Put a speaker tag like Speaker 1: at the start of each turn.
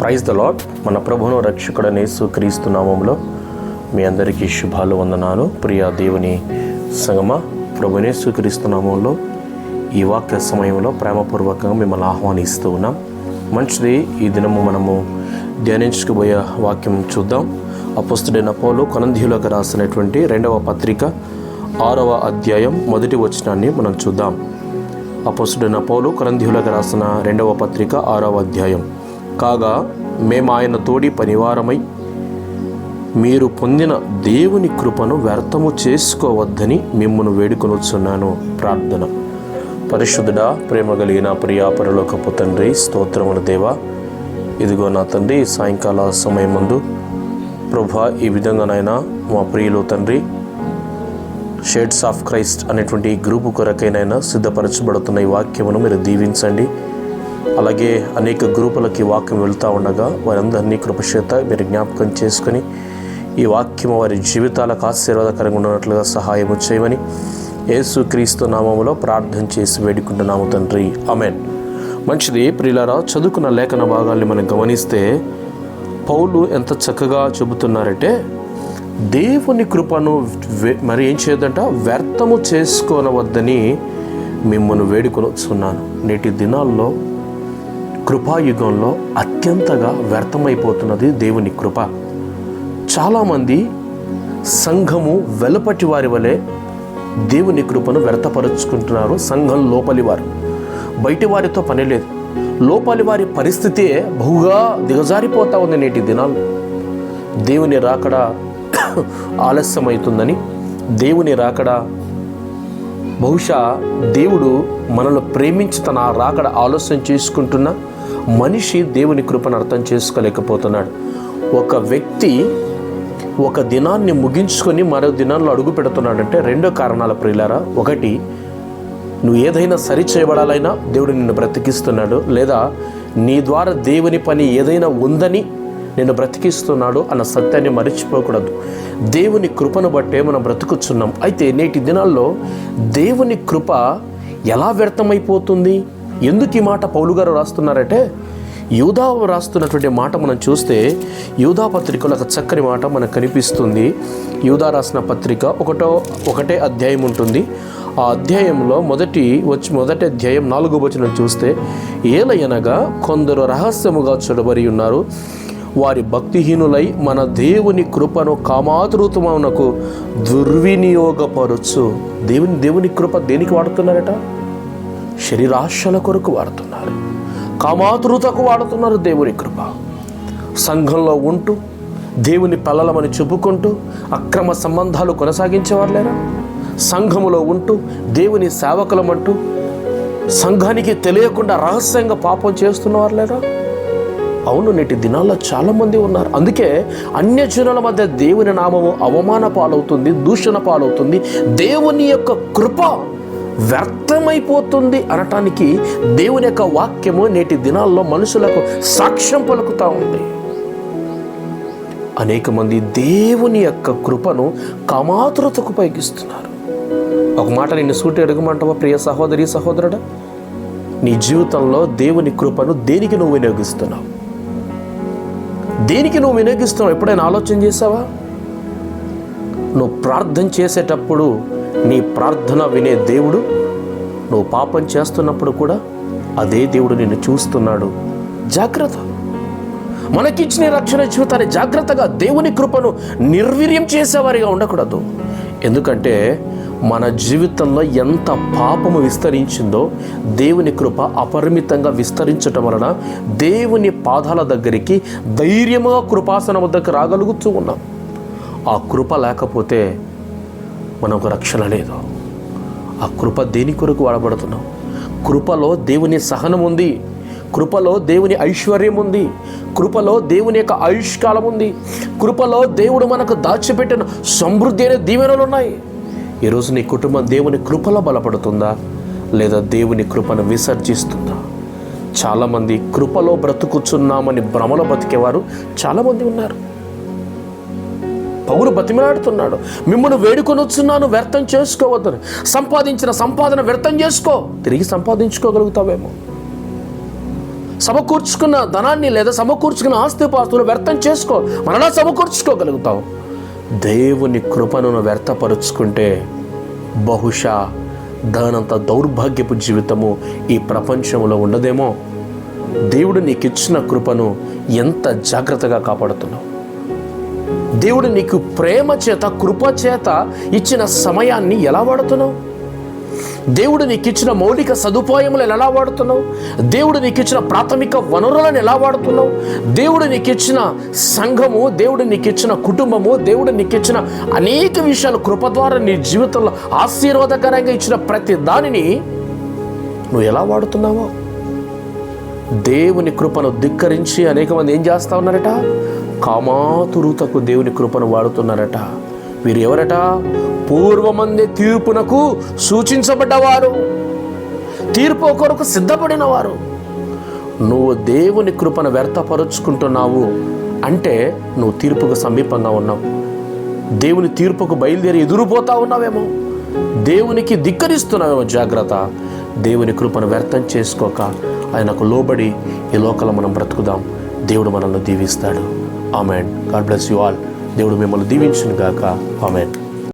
Speaker 1: Praise the lord మన ప్రభును రక్షకుడనే క్రీస్తు నామంలో మీ అందరికీ శుభాలు వందనాలు. ప్రియా దేవుని సంగమ ప్రభునే క్రీస్తు నామంలో ఈ వాక్య సమయంలో ప్రేమపూర్వకంగా మిమ్మల్ని ఆహ్వానిస్తూ ఉన్నాం. మంచిది ఈ దినము మనము ధ్యానించుకుపోయే వాక్యం చూద్దాం. అపుస్తుడైన పౌలు కొనంధ్యులకు రాసినటువంటి రెండవ పత్రిక ఆరవ అధ్యాయం మొదటి వచనాన్ని మనం చూద్దాం. అపుస్తుడైన పౌలు కొనంధ్యులకు రాసిన రెండవ పత్రిక ఆరవ అధ్యాయం. కాగా మేము ఆయన తోడి పనివారమై మీరు పొందిన దేవుని కృపను వ్యర్థము చేసుకోవద్దని మిమ్మల్ని వేడుకొనొచ్చున్నాను. ప్రార్థన. పరిశుద్ధుడా ప్రేమ కలిగిన ప్రియాపరలోకపు తండ్రి స్తోత్రముల దేవా. ఇదిగో నా తండ్రి సాయంకాల సమయం ముందు ప్రభా ఈ విధంగానైనా మా ప్రియులు తండ్రి షేడ్స్ ఆఫ్ క్రైస్ట్ అనేటువంటి గ్రూపు కొరకైనా సిద్ధపరచబడుతున్న ఈ వాక్యమును మీరు దీవించండి. అలాగే అనేక గ్రూపులకి వాక్యం వెళ్తూ ఉండగా వారందరినీ కృపచేత మీరు జ్ఞాపకం చేసుకొని ఈ వాక్యం వారి జీవితాలకు ఆశీర్వాదకరంగా ఉన్నట్లుగా సహాయం చేయమని యేసుక్రీస్తు నామములో ప్రార్థన చేసి వేడుకుంటున్నాము తండ్రి. అమెన్ మంచిది ప్రియులారా చదువుకున్న లేఖన భాగాల్ని మనం గమనిస్తే పౌలు ఎంత చక్కగా చెబుతున్నారంటే దేవుని కృపను మరి ఏం చేయదంట? వ్యర్థము చేసుకోనవద్దని మిమ్మల్ని వేడుకొనొచ్చున్నాను. నేటి దినాల్లో కృపాయుగంలో అత్యంతగా వ్యర్థమైపోతున్నది దేవుని కృప. చాలామంది సంఘము వెలుపటి వారి వలె దేవుని కృపను వ్యర్థపరుచుకుంటున్నారు సంఘం లోపలి వారు. బయటి వారితో పని లేదు. లోపలి వారి పరిస్థితే బహుగా దిగజారిపోతా ఉంది నేటి దినాలు. దేవుని రాకడ ఆలస్యమవుతుందని దేవుని రాకడ బహుశా దేవుడు మనల్ని ప్రేమించి తన రాకడ ఆలోచన చేసుకుంటున్న మనిషి దేవుని కృపను అర్థం చేసుకోలేకపోతున్నాడు. ఒక వ్యక్తి ఒక దినాన్ని ముగించుకొని మరో దినాల్లో అడుగు పెడుతున్నాడంటే రెండో కారణాల ప్రియులారా ఒకటి నువ్వు ఏదైనా సరి చేయబడాలైనా దేవుడు నిన్ను బ్రతికిస్తున్నాడు లేదా నీ ద్వారా దేవుని పని ఏదైనా ఉందని నిన్ను బ్రతికిస్తున్నాడు అన్న సత్యాన్ని మర్చిపోకూడదు. దేవుని కృపను బట్టే మనం బ్రతుకుచున్నాం. అయితే నేటి దినాల్లో దేవుని కృప ఎలా వ్యర్థమైపోతుంది? ఎందుకు ఈ మాట పౌలు గారు రాస్తున్నారంటే యూదా రాస్తున్నటువంటి మాట మనం చూస్తే యూదా పత్రికలో ఒక చక్కని మాట మనకు కనిపిస్తుంది. యూదా రాసిన పత్రిక ఒకటో ఒకటే అధ్యాయం ఉంటుంది. ఆ అధ్యాయంలో మొదటి వచ్చి మొదటి అధ్యాయం నాలుగో వచనం చూస్తే ఏలయనగా కొందరు రహస్యముగా చొడబరి ఉన్నారు. వారి భక్తిహీనులై మన దేవుని కృపను కామాతృతమునకు దుర్వినియోగపరచు. దేవుని దేవుని కృప దేనికి వాడుతున్నారట? శరీరాశల కొరకు వాడుతున్నారు. కామాతృతకు వాడుతున్నారు దేవుని కృప. సంఘంలో ఉంటూ దేవుని పిల్లలమని చెప్పుకుంటూ అక్రమ సంబంధాలు కొనసాగించేవారు లేరా సంఘములో ఉంటూ దేవుని సేవకులమంటూ సంఘానికి తెలియకుండా రహస్యంగా పాపం చేస్తున్నవారు లేరా అవును నేటి దినాల్లో చాలామంది ఉన్నారు. అందుకే అన్యజనుల మధ్య దేవుని నామము అవమాన పాలవుతుంది దూషణ పాలవుతుంది దేవుని యొక్క కృప వ్యర్థమైపోతుంది అనటానికి దేవుని యొక్క వాక్యము నేటి దినాల్లో మనుషులకు సాక్ష్యం పలుకుతూ ఉంది. అనేక మంది దేవుని యొక్క కృపను కామాతురతకు ఉపయోగిస్తున్నారు. ఒక మాట నిన్ను సూటి అడగమంటావా ప్రియ సహోదరి సహోదరుడా? నీ జీవితంలో దేవుని కృపను దేనికి నువ్వు వినియోగిస్తున్నావు? దేనికి నువ్వు వినియోగిస్తున్నావు? ఎప్పుడైనా ఆలోచన చేసావా? నువ్వు ప్రార్థన చేసేటప్పుడు నీ ప్రార్థన వినే దేవుడు నువ్వు పాపం చేస్తున్నప్పుడు కూడా అదే దేవుడు నిన్ను చూస్తున్నాడు. జాగ్రత్త. మనకిచ్చిన రక్షణ జీవితాన్ని జాగ్రత్తగా దేవుని కృపను నిర్వీర్యం చేసేవారిగా ఉండకూడదు. ఎందుకంటే మన జీవితంలో ఎంత పాపము విస్తరించిందో దేవుని కృప అపరిమితంగా విస్తరించటం వలన దేవుని పాదాల దగ్గరికి ధైర్యముగా కృపాసన వద్దకు రాగలుగుతూ ఉన్నాం. ఆ కృప లేకపోతే మనకు రక్షణ లేదు. ఆ కృప దేని కొరకు వాడబడుతున్నాం కృపలో దేవుని సహనం ఉంది. కృపలో దేవుని ఐశ్వర్యం ఉంది. కృపలో దేవుని యొక్క ఆయుష్కాలం ఉంది. కృపలో దేవుడు మనకు దాచిపెట్టిన సమృద్ధి అనే దీవెనలు ఉన్నాయి. ఈరోజు నీ కుటుంబం దేవుని కృపలో బలపడుతుందా? లేదా దేవుని కృపను విసర్జిస్తుందా? చాలామంది కృపలో బ్రతుకుచున్నామని భ్రమలో బతికేవారు చాలామంది ఉన్నారు. పౌరు బతిమలాడుతున్నాడు. మిమ్మల్ని వేడుకొనొచ్చున్నాను వ్యర్థం చేసుకోవద్దని. సంపాదించిన సంపాదన వ్యర్థం చేసుకో. తిరిగి సంపాదించుకోగలుగుతావేమో. సమకూర్చుకున్న ధనాన్ని లేదా సమకూర్చుకున్న ఆస్తిపాస్తులు వ్యర్థం చేసుకో. మరలా సమకూర్చుకోగలుగుతావు. దేవుని కృపను వ్యర్థపరుచుకుంటే బహుశా దానంత దౌర్భాగ్యపు జీవితము ఈ ప్రపంచంలో ఉండదేమో. దేవుడు నీకు ఇచ్చిన కృపను ఎంత జాగ్రత్తగా కాపాడుతున్నావు? దేవుడు నీకు ప్రేమ చేత కృప చేత ఇచ్చిన సమయాన్ని ఎలా వాడుతున్నావు? దేవుడు నీకు ఇచ్చిన మౌలిక సదుపాయములను ఎలా వాడుతున్నావు? దేవుడు నీకు ఇచ్చిన ప్రాథమిక వనరులను ఎలా వాడుతున్నావు? దేవుడు నీకు ఇచ్చిన సంఘము దేవుడు నీకు ఇచ్చిన కుటుంబము దేవుడు నీకు ఇచ్చిన అనేక విషయాలు కృప ద్వారా నీ జీవితంలో ఆశీర్వాదకరంగా ఇచ్చిన ప్రతి దానిని నువ్వు ఎలా వాడుతున్నావో? దేవుని కృపను ధిక్కరించి అనేక మంది ఏం చేస్తా ఉన్నారట? కామాతురుతకు దేవుని కృపను వాడుతున్నారట. వీరు ఎవరట పూర్వమంది తీర్పునకు సూచించబడ్డవారు. తీర్పు కొరకు సిద్ధపడిన వారు నువ్వు దేవుని కృపను వ్యర్థపరుచుకుంటున్నావు అంటే నువ్వు తీర్పుకు సమీపంగా ఉన్నావు. దేవుని తీర్పుకు బయలుదేరి ఎదురుపోతా ఉన్నావేమో. దేవునికి ధిక్కరిస్తున్నావేమో జాగ్రత్త. దేవుని కృపను వ్యర్థం చేసుకోక ఆయనకు లోబడి ఈ లోకల మనం బ్రతుకుదాం. దేవుడు మనల్ని దీవిస్తాడు. Amen. God bless you all. దేవుడు మిమ్మల్ని దీవించును గాక ఆమెన్.